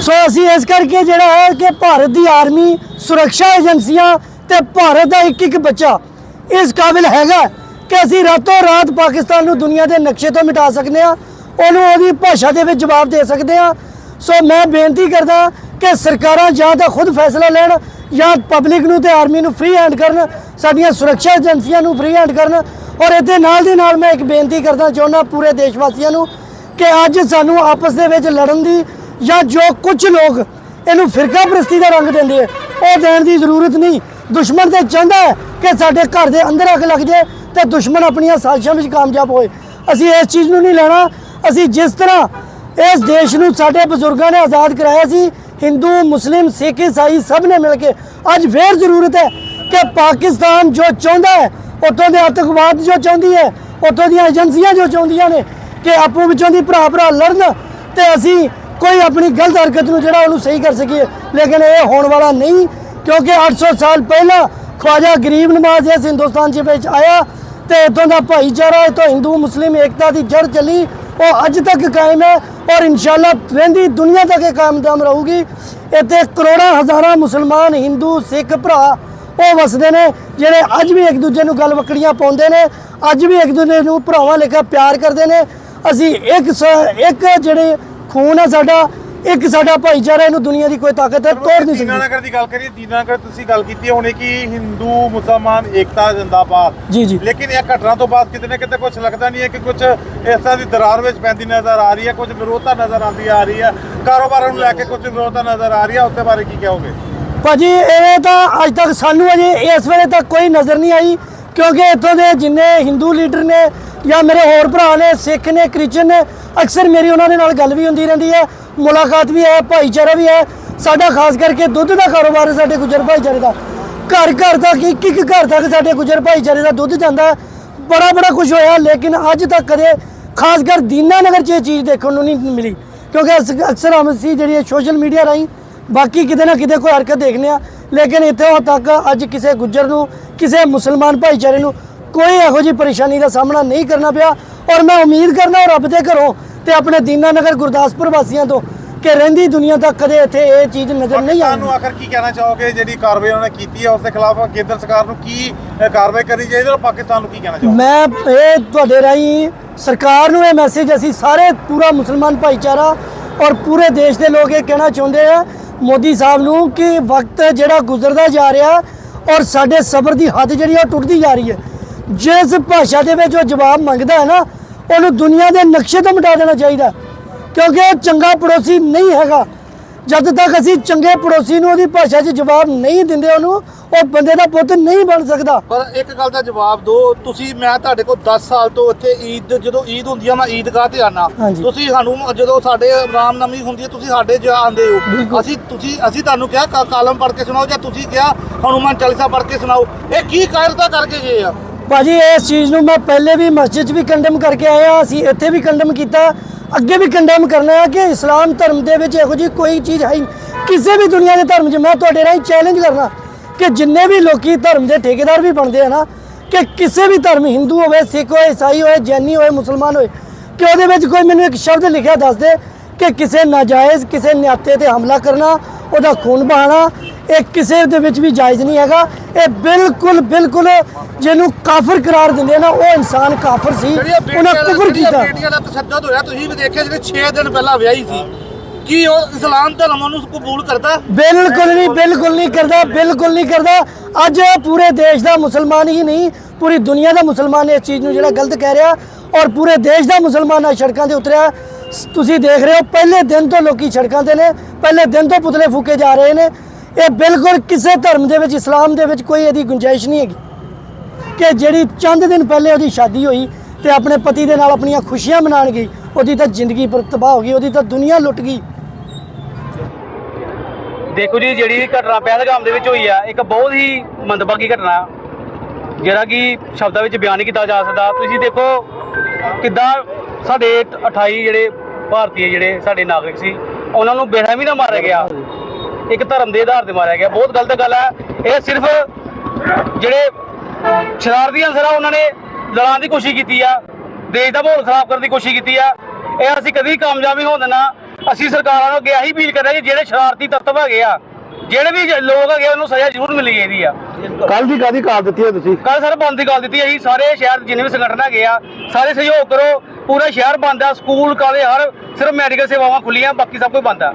ਸੋ ਅਸੀਂ ਇਸ ਕਰਕੇ ਜਿਹੜਾ ਹੈ ਕਿ ਭਾਰਤ ਦੀ ਆਰਮੀ, ਸੁਰੱਖਿਆ ਏਜੰਸੀਆਂ ਤੇ ਭਾਰਤ ਦਾ ਇੱਕ ਇੱਕ ਬੱਚਾ ਇਸ ਕਾਬਿਲ ਹੈਗਾ ਕਿ ਅਸੀਂ ਰਾਤੋਂ ਰਾਤ ਪਾਕਿਸਤਾਨ ਨੂੰ ਦੁਨੀਆ ਦੇ ਨਕਸ਼ੇ ਤੋਂ ਮਿਟਾ ਸਕਦੇ ਹਾਂ, ਉਹਨੂੰ ਉਹਦੀ ਭਾਸ਼ਾ ਦੇ ਵਿੱਚ ਜਵਾਬ ਦੇ ਸਕਦੇ ਹਾਂ। ਸੋ ਮੈਂ ਬੇਨਤੀ ਕਰਦਾ ਕਿ ਸਰਕਾਰਾਂ ਜਾਂ ਤਾਂ ਖੁਦ ਫੈਸਲਾ ਲੈਣ ਜਾਂ ਪਬਲਿਕ ਨੂੰ ਤੇ ਆਰਮੀ ਨੂੰ ਫ੍ਰੀ ਹੈਂਡ ਕਰਨ, ਸਾਡੀਆਂ ਸੁਰੱਖਿਆ ਏਜੰਸੀਆਂ ਨੂੰ ਫ੍ਰੀ ਹੈਂਡ ਕਰਨ। ਔਰ ਇਹਦੇ ਨਾਲ ਦੀ ਨਾਲ ਮੈਂ ਇੱਕ ਬੇਨਤੀ ਕਰਦਾ ਚਾਹੁੰਦਾ ਪੂਰੇ ਦੇਸ਼ ਵਾਸੀਆਂ ਨੂੰ ਕਿ ਅੱਜ ਸਾਨੂੰ ਆਪਸ ਦੇ ਵਿੱਚ ਲੜਨ ਦੀ ਜਾਂ ਜੋ ਕੁਝ ਲੋਕ ਇਹਨੂੰ ਫਿਰਕਾ ਪ੍ਰਸਤੀ ਦਾ ਰੰਗ ਦਿੰਦੇ ਆ, ਉਹ ਦੇਣ ਦੀ ਜ਼ਰੂਰਤ ਨਹੀਂ। ਦੁਸ਼ਮਣ ਤੇ ਚਾਹੁੰਦਾ ਹੈ ਕਿ ਸਾਡੇ ਘਰ ਦੇ ਅੰਦਰ ਅੱਗ ਲੱਗ ਜਾਏ ਤੇ ਦੁਸ਼ਮਣ ਆਪਣੀਆਂ ਸਾਜ਼ਿਸ਼ਾਂ ਵਿੱਚ ਕਾਮਯਾਬ ਹੋਏ। ਅਸੀਂ ਇਸ ਚੀਜ਼ ਨੂੰ ਨਹੀਂ ਲੈਣਾ। ਅਸੀਂ ਜਿਸ ਤਰ੍ਹਾਂ ਇਸ ਦੇਸ਼ ਨੂੰ ਸਾਡੇ ਬਜ਼ੁਰਗਾਂ ਨੇ ਆਜ਼ਾਦ ਕਰਾਇਆ ਸੀ, ਹਿੰਦੂ, ਮੁਸਲਿਮ, ਸਿੱਖ, ਈਸਾਈ ਸਭ ਨੇ ਮਿਲ ਕੇ, ਅੱਜ ਫੇਰ ਜ਼ਰੂਰਤ ਹੈ ਕਿ ਪਾਕਿਸਤਾਨ ਜੋ ਚਾਹੁੰਦਾ ਹੈ, ਉੱਥੋਂ ਦੇ ਆਤੰਕਵਾਦ ਜੋ ਚਾਹੁੰਦੀ ਹੈ, ਉੱਥੋਂ ਦੀਆਂ ਏਜੰਸੀਆਂ ਜੋ ਚਾਹੁੰਦੀਆਂ ਨੇ, ਕਿ ਆਪੋ ਵਿੱਚੋਂ ਦੀ ਭਰਾ ਭਰਾ ਲੜਨ ਤੇ ਅਸੀਂ ਕੋਈ ਆਪਣੀ ਗਲਤ ਹਰਕਤ ਨੂੰ ਜਿਹੜਾ ਉਹਨੂੰ ਸਹੀ ਕਰ ਸਕੀਏ। ਲੇਕਿਨ ਇਹ ਹੋਣ ਵਾਲਾ ਨਹੀਂ, ਕਿਉਂਕਿ 800 ਸਾਲ ਪਹਿਲਾਂ ਖਵਾਜਾ ਗਰੀਬ ਨਮਾਜ਼ ਇਸ ਹਿੰਦੁਸਤਾਨ ਦੇ ਵਿੱਚ ਆਇਆ ਤੇ ਇਥੋਂ ਦਾ ਭਾਈਚਾਰਾ, ਇਥੋਂ ਹਿੰਦੂ, ਮੁਸਲਿਮ ਏਕਤਾ ਦੀ ਜੜ ਚੱਲੀ, ਉਹ ਅੱਜ ਤੱਕ ਕਾਇਮ ਹੈ ਔਰ ਇਨਸ਼ਾਅੱਲਾ ਰਹਿੰਦੀ ਦੁਨੀਆ ਤੱਕ ਇਹ ਕਾਇਮ ਰਹੂਗੀ। ਇੱਥੇ ਕਰੋੜਾਂ ਹਜ਼ਾਰਾਂ ਮੁਸਲਮਾਨ, ਹਿੰਦੂ, ਸਿੱਖ ਭਰਾ ਉਹ ਵਸਦੇ ਨੇ, ਜਿਹੜੇ ਅੱਜ ਵੀ ਇੱਕ ਦੂਜੇ ਨੂੰ ਗੱਲ ਵਕੜੀਆਂ ਪਾਉਂਦੇ ਨੇ, ਅੱਜ ਵੀ ਇੱਕ ਦੂਜੇ ਨੂੰ ਭਰਾਵਾਂ ਲੇਖਾ ਪਿਆਰ ਕਰਦੇ ਨੇ। ਅਸੀਂ ਇੱਕ ਸ- ਇੱਕ ਜਿਹੜੇ ਖੂਨ ਹੈ ਸਾਡਾ ਇੱਕ ਸਾਡਾ ਭਾਈਚਾਰਾ ਇਹਨੂੰ ਦੁਨੀਆ ਦੀ ਕੋਈ ਤਾਕਤ ਹੈ ਤੋੜ ਨਹੀਂ ਸਕਦੀ। ਦੀਨਾਨਗਰ ਦੀ ਗੱਲ ਕਰੀਏ ਦੀਨਾਨਗਰ ਤੁਸੀਂ ਗੱਲ ਕੀਤੀ ਹੋਣੀ ਕਿ ਹਿੰਦੂ ਮੁਸਲਮਾਨ ਏਕਤਾ ਜਿੰਦਾਬਾਦ। ਜੀ ਜੀ। ਲੇਕਿਨ ਇਹ ਘਟਨਾ ਤੋਂ ਬਾਅਦ ਕਿਤੇ ਨਾ ਕਿਤੇ ਕੁਝ ਲੱਗਦਾ ਨਹੀਂ ਹੈ ਕਿ ਕੁਝ ਇਸ ਤਰ੍ਹਾਂ ਦੀ ਦਰਾਰ ਵਿੱਚ ਪੈਂਦੀ ਨਜ਼ਰ ਆ ਰਹੀ ਹੈ ਕੁਝ ਵਿਰੋਧਤਾ ਨਜ਼ਰ ਆਉਂਦੀ ਆ ਰਹੀ ਹੈ। ਕਾਰੋਬਾਰਾਂ ਨੂੰ ਲੈ ਕੇ ਕੁਝ ਵਿਰੋਧਤਾ ਨਜ਼ਰ ਆ ਰਹੀ ਹੈ ਉੱਤੇ ਬਾਰੇ ਕੀ ਕਹੋਗੇ? ਭਾਜੀ ਇਹ ਤਾਂ ਅੱਜ ਤੱਕ ਸਾਨੂੰ ਅਜੇ ਇਸ ਵੇਲੇ ਤੱਕ ਕੋਈ ਨਜ਼ਰ ਨਹੀਂ ਆਈ ਕਿਉਂਕਿ ਇੱਥੋਂ ਦੇ ਜਿੰਨੇ ਹਿੰਦੂ ਲੀਡਰ ਨੇ ਜਾਂ ਮੇਰੇ ਹੋਰ ਭਰਾ ਨੇ, ਸਿੱਖ ਨੇ ਕ੍ਰਿਸਚਨ ਨੇ, ਅਕਸਰ ਮੇਰੀ ਉਹਨਾਂ ਦੇ ਨਾਲ ਗੱਲ ਵੀ ਹੁੰਦੀ ਰਹਿੰਦੀ ਹੈ, ਮੁਲਾਕਾਤ ਵੀ ਹੈ, ਭਾਈਚਾਰਾ ਵੀ ਹੈ। ਸਾਡਾ ਖਾਸ ਕਰਕੇ ਦੁੱਧ ਦਾ ਕਾਰੋਬਾਰ ਹੈ ਸਾਡੇ ਗੁੱਜਰ ਭਾਈਚਾਰੇ ਦਾ। ਘਰ ਘਰ ਤੱਕ, ਇੱਕ ਇੱਕ ਘਰ ਤੱਕ ਸਾਡੇ ਗੁੱਜਰ ਭਾਈਚਾਰੇ ਦਾ ਦੁੱਧ ਜਾਂਦਾ ਬੜਾ ਬੜਾ ਕੁਝ ਹੋਇਆ, ਲੇਕਿਨ ਅੱਜ ਤੱਕ ਕਦੇ ਖਾਸ ਕਰ ਦੀਨਾ ਨਗਰ 'ਚ ਇਹ ਚੀਜ਼ ਦੇਖਣ ਨੂੰ ਨਹੀਂ ਮਿਲੀ। ਕਿਉਂਕਿ ਅਸ- ਅਕਸਰ ਹਮ ਸੀ ਜਿਹੜੀ ਸੋਸ਼ਲ ਮੀਡੀਆ ਰਾਹੀਂ ਬਾਕੀ ਕਿਤੇ ਨਾ ਕਿਤੇ ਕੋਈ ਹਰਕਤ ਦੇਖਨੇ ਆ ਲੇਕਿਨ ਇੱਥੋਂ ਤੱਕ ਅੱਜ ਕਿਸੇ ਗੁੱਜਰ ਨੂੰ, ਕਿਸੇ ਮੁਸਲਮਾਨ ਭਾਈਚਾਰੇ ਨੂੰ ਕੋਈ ਇਹੋ ਜਿਹੀ ਪਰੇਸ਼ਾਨੀ ਦਾ ਸਾਹਮਣਾ ਨਹੀਂ ਕਰਨਾ ਪਿਆ ਔਰ ਮੈਂ ਉਮੀਦ ਕਰਦਾ ਹਾਂ ਰੱਬ ਦੇ ਘਰੋਂ ਤੇ ਆਪਣੇ ਦੀਨਾ ਨਗਰ ਗੁਰਦਾਸਪੁਰ ਵਾਸੀਆਂ ਤੋਂ ਕਿ ਰਹਿੰਦੀ ਦੁਨੀਆ ਤੱਕ ਕਦੇ ਇੱਥੇ ਇਹ ਚੀਜ਼ ਨਜ਼ਰ ਨਹੀਂ ਪਾਕਿਸਤਾਨ ਨੂੰ ਆਖਰ ਕੀ ਕਹਿਣਾ ਚਾਹੋਗੇ? ਜਿਹੜੀ ਕਾਰਵਾਈ ਉਹਨਾਂ ਨੇ ਕੀਤੀ ਹੈ ਉਸ ਦੇ ਖਿਲਾਫ ਕੇਂਦਰ ਸਰਕਾਰ ਨੂੰ ਕੀ ਕਾਰਵਾਈ ਕਰਨੀ ਚਾਹੀਦੀ ਹੈ ਔਰ ਪਾਕਿਸਤਾਨ ਨੂੰ ਕੀ ਕਹਿਣਾ ਚਾਹੋਗੇ? ਮੈਂ ਇਹ ਤੁਹਾਡੇ ਰਾਹੀਂ ਸਰਕਾਰ ਨੂੰ ਇਹ ਮੈਸੇਜ ਅਸੀਂ ਸਾਰੇ ਪੂਰਾ ਮੁਸਲਮਾਨ ਭਾਈਚਾਰਾ ਔਰ ਪੂਰੇ ਦੇਸ਼ ਦੇ ਲੋਕ ਇਹ ਕਹਿਣਾ ਚਾਹੁੰਦੇ ਆ ਮੋਦੀ ਸਾਹਿਬ ਨੂੰ ਕਿ ਵਕਤ ਜਿਹੜਾ ਗੁਜ਼ਰਦਾ ਜਾ ਰਿਹਾ ਔਰ ਸਾਡੇ ਸਬਰ ਦੀ ਹੱਦ ਜਿਹੜੀ ਉਹ ਟੁੱਟਦੀ ਜਾ ਰਹੀ ਹੈ। ਜਿਸ ਭਾਸ਼ਾ ਦੇ ਵਿੱਚ ਉਹ ਜਵਾਬ ਮੰਗਦਾ ਹੈ ਨਾ ਉਹਨੂੰ ਦੁਨੀਆ ਦੇ ਨਕਸ਼ੇ ਤੋਂ ਮਿਟਾ ਦੇਣਾ ਚਾਹੀਦਾ। ਕਿਉਂਕਿ ਉਹ ਚੰਗਾ ਪੜੋਸੀ ਨਹੀਂ ਹੈਗਾ। ਜਦ ਤੱਕ ਅਸੀਂ ਚੰਗੇ ਪੜੋਸੀ ਨੂੰ ਉਹਦੀ ਭਾਸ਼ਾ 'ਚ ਜਵਾਬ ਨਹੀਂ ਦਿੰਦੇ ਉਹਨੂੰ ਉਹ ਬੰਦੇ ਦਾ ਪੁੱਤ ਨਹੀਂ ਬਣ ਸਕਦਾ। ਪਰ ਇੱਕ ਗੱਲ ਦਾ ਜਵਾਬ ਦਿਓ ਤੁਸੀਂ ਮੈਂ ਤੁਹਾਡੇ ਕੋਲ 10 ਸਾਲ ਤੋਂ ਇੱਥੇ ਈਦ ਜਦੋਂ ਈਦ ਹੁੰਦੀ ਆ ਮੈਂ ਈਦਗਾਹ ਤੇ ਆਣਾ ਹਾਂਜੀ। ਤੁਸੀਂ ਸਾਨੂੰ ਜਦੋਂ ਸਾਡੇ ਰਾਮਨਵਮੀ ਹੁੰਦੀ ਹੈ ਤੁਸੀਂ ਸਾਡੇ ਜ ਆਉਂਦੇ ਹੋ। ਬਿਲਕੁਲ। ਅਸੀਂ ਤੁਸੀਂ ਅਸੀਂ ਤੁਹਾਨੂੰ ਕਿਹਾ ਕਾ- ਕਾਲਮ ਪੜ੍ਹ ਕੇ ਸੁਣਾਓ ਜਾਂ ਤੁਸੀਂ ਕਿਹਾ ਹਨੂਮਾਨ ਚਾਲੀਸਾ ਪੜ੍ਹ ਕੇ ਸੁਣਾਓ। ਇਹ ਕੀ ਕਾਇਰਤਾ ਕਰਕੇ ਗਏ ਆ? ਭਾਜੀ, ਇਸ ਚੀਜ਼ ਨੂੰ ਮੈਂ ਪਹਿਲੇ ਵੀ ਮਸਜਿਦ 'ਚ ਵੀ ਕੰਡਮ ਕਰਕੇ ਆਇਆ, ਅਸੀਂ ਇੱਥੇ ਵੀ ਕੰਡਮ ਕੀਤਾ ਅੱਗੇ ਵੀ ਕੰਡਮ ਕਰਨਾ ਹੈ ਕਿ ਇਸਲਾਮ ਧਰਮ ਦੇ ਵਿੱਚ ਇਹੋ ਜਿਹੀ ਕੋਈ ਚੀਜ਼ ਹੈ ਹੀ ਨਹੀਂ। ਕਿਸੇ ਵੀ ਦੁਨੀਆ ਦੇ ਧਰਮ 'ਚ ਮੈਂ ਤੁਹਾਡੇ ਰਾਹੀਂ ਚੈਲੰਜ ਕਰਨਾ ਕਿ ਜਿੰਨੇ ਵੀ ਲੋਕੀ ਧਰਮ ਦੇ ਠੇਕੇਦਾਰ ਵੀ ਬਣਦੇ ਆ ਨਾ, ਕਿ ਕਿਸੇ ਵੀ ਧਰਮ ਹਿੰਦੂ ਹੋਵੇ, ਸਿੱਖ ਹੋਵੇ, ਈਸਾਈ ਹੋਵੇ, ਜੈਨੀ ਹੋਵੇ, ਮੁਸਲਮਾਨ ਹੋਵੇ, ਕਿ ਉਹਦੇ ਵਿੱਚ ਕੋਈ ਮੈਨੂੰ ਇੱਕ ਸ਼ਬਦ ਲਿਖਿਆ ਦੱਸ ਦੇ ਕਿ ਕਿਸੇ ਨਾਜਾਇਜ਼, ਕਿਸੇ ਨਿਆਤੇ ਤੇ ਹਮਲਾ ਕਰਨਾ, ਉਹਦਾ ਖੂਨ ਬਹਾਣਾ ਇਹ ਕਿਸੇ ਦੇ ਵਿੱਚ ਵੀ ਜਾਇਜ਼ ਨਹੀਂ ਹੈਗਾ। ਇਹ ਬਿਲਕੁਲ ਬਿਲਕੁਲ ਜਿਹਨੂੰ ਕਾਫਰ ਕਰਾਰ ਦਿੰਦੇ ਆ ਨਾ ਉਹ ਇਨਸਾਨ ਕਾਫਰ ਸੀ। ਉਹਨਾਂ ਕੁਫਰ ਕੀਤਾ। ਬੇਟੀਆਂ ਦਾ ਤਸ਼ੱਦਦ ਹੋਇਆ ਤੁਸੀਂ ਵੀ ਦੇਖਿਆ ਜਿਹੜੇ 6 ਦਿਨ ਪਹਿਲਾਂ ਵਿਆਹੀ ਸੀ। ਕੀ ਉਹ ਇਸਲਾਮ ਧਰਮ ਨੂੰ ਕਬੂਲ ਕਰਦਾ? ਬਿਲਕੁਲ ਨਹੀਂ ਬਿਲਕੁਲ ਨਹੀਂ ਕਰਦਾ ਬਿਲਕੁਲ ਨਹੀਂ ਕਰਦਾ। ਅੱਜ ਪੂਰੇ ਦੇਸ਼ ਦਾ ਮੁਸਲਮਾਨ ਹੀ ਨਹੀਂ ਪੂਰੀ ਦੁਨੀਆ ਦਾ ਮੁਸਲਮਾਨ ਇਸ ਚੀਜ਼ ਨੂੰ ਜਿਹੜਾ ਗਲਤ ਕਹਿ ਰਿਹਾ ਔਰ ਪੂਰੇ ਦੇਸ਼ ਦਾ ਮੁਸਲਮਾਨ ਅੱਜ ਸੜਕਾਂ ਤੇ ਉਤਰਿਆ। ਤੁਸੀਂ ਦੇਖ ਰਹੇ ਹੋ ਪਹਿਲੇ ਦਿਨ ਤੋਂ ਲੋਕੀ ਸੜਕਾਂ ਤੇ ਨੇ ਪਹਿਲੇ ਦਿਨ ਤੋਂ ਪੁਤਲੇ ਫੂਕੇ ਜਾ ਰਹੇ ਨੇ। ਇਹ ਬਿਲਕੁਲ ਕਿਸੇ ਧਰਮ ਦੇ ਵਿੱਚ, ਇਸਲਾਮ ਦੇ ਵਿੱਚ ਕੋਈ ਇਹਦੀ ਗੁੰਜਾਇਸ਼ ਨਹੀਂ ਹੈਗੀ। ਕਿ ਜਿਹੜੀ ਚੰਦ ਦਿਨ ਪਹਿਲੇ ਉਹਦੀ ਸ਼ਾਦੀ ਹੋਈ ਤੇ ਆਪਣੇ ਪਤੀ ਦੇ ਨਾਲ ਆਪਣੀਆਂ ਖੁਸ਼ੀਆਂ ਮਨਾਉਣ ਗਈ, ਉਹਦੀ ਤਾਂ ਜ਼ਿੰਦਗੀ ਪਰ ਤਬਾਹ ਹੋ ਗਈ, ਉਹਦੀ ਤਾਂ ਦੁਨੀਆ ਲੁੱਟ ਗਈ। ਦੇਖੋ ਜੀ, ਜਿਹੜੀ ਘਟਨਾ ਪਹਿਲਗਾਮ ਦੇ ਵਿੱਚ ਹੋਈ ਆ, ਇੱਕ ਬਹੁਤ ਹੀ ਮੰਦਭਾਗੀ ਘਟਨਾ। ਜਿਹੜਾ ਕਿ ਸ਼ਬਦਾਂ ਵਿੱਚ ਬਿਆਨ ਨਹੀਂ ਕੀਤਾ ਜਾ ਸਕਦਾ। ਤੁਸੀਂ ਦੇਖੋ ਕਿੱਦਾਂ ਸਾਡੇ 28 ਜਿਹੜੇ ਭਾਰਤੀ ਜਿਹੜੇ ਸਾਡੇ ਨਾਗਰਿਕ ਸੀ, ਉਹਨਾਂ ਨੂੰ ਬੇਰਹਿਮੀ ਨਾਲ ਮਾਰਿਆ ਗਿਆ। ਇੱਕ ਧਰਮ ਦੇ ਆਧਾਰ ਤੇ ਮਾਰਿਆ ਗਿਆ। ਬਹੁਤ ਗਲਤ ਗੱਲ ਹੈ। ਇਹ ਸਿਰਫ ਜਿਹੜੇ ਸ਼ਰਾਰਤੀ ਅਨਸਰ ਆ ਉਹਨਾਂ ਨੇ ਲੜਾਉਣ ਦੀ ਕੋਸ਼ਿਸ਼ ਕੀਤੀ ਆ। ਦੇਸ਼ ਦਾ ਮਾਹੌਲ ਖਰਾਬ ਕਰਨ ਦੀ ਕੋਸ਼ਿਸ਼ ਕੀਤੀ ਆ। ਇਹ ਅਸੀਂ ਕਦੀ ਕਾਮਯਾਬ ਨਹੀਂ ਹੋਣ ਦੇਣਾ। ਅਸੀਂ ਸਰਕਾਰਾਂ ਨੂੰ ਅੱਗੇ ਇਹੀ ਅਪੀਲ ਕਰ ਰਹੇ ਹਾਂ ਜਿਹੜੇ ਸ਼ਰਾਰਤੀ ਤੱਤਵ ਹੈਗੇ ਆ ਜਿਹੜੇ ਵੀ ਜ- ਲੋਕ ਹੈਗੇ ਉਹਨੂੰ ਸਜ਼ਾ ਜ਼ਰੂਰ ਮਿਲਣੀ ਚਾਹੀਦੀ ਆ। ਕੱਲ ਦੀ ਕਾਦੀ ਕਾਲ ਦਿੱਤੀ ਹੈ ਤੁਸੀਂ? ਕੱਲ ਸਰ ਬੰਦ ਦੀ ਗੱਲ ਦਿੱਤੀ ਅਸੀਂ ਸਾਰੇ ਸ਼ਹਿਰ ਜਿੰਨੇ ਵੀ ਸੰਗਠਨ ਹੈਗੇ ਆ ਸਾਰੇ ਸਹਿਯੋਗ ਕਰੋ। ਪੂਰਾ ਸ਼ਹਿਰ ਬੰਦ ਆ। ਸਕੂਲ ਕਾਲਜ ਹਰ ਸਿਰਫ ਮੈਡੀਕਲ ਸੇਵਾਵਾਂ ਖੁੱਲੀਆਂ ਬਾਕੀ ਸਭ ਕੁਝ ਬੰਦ ਆ।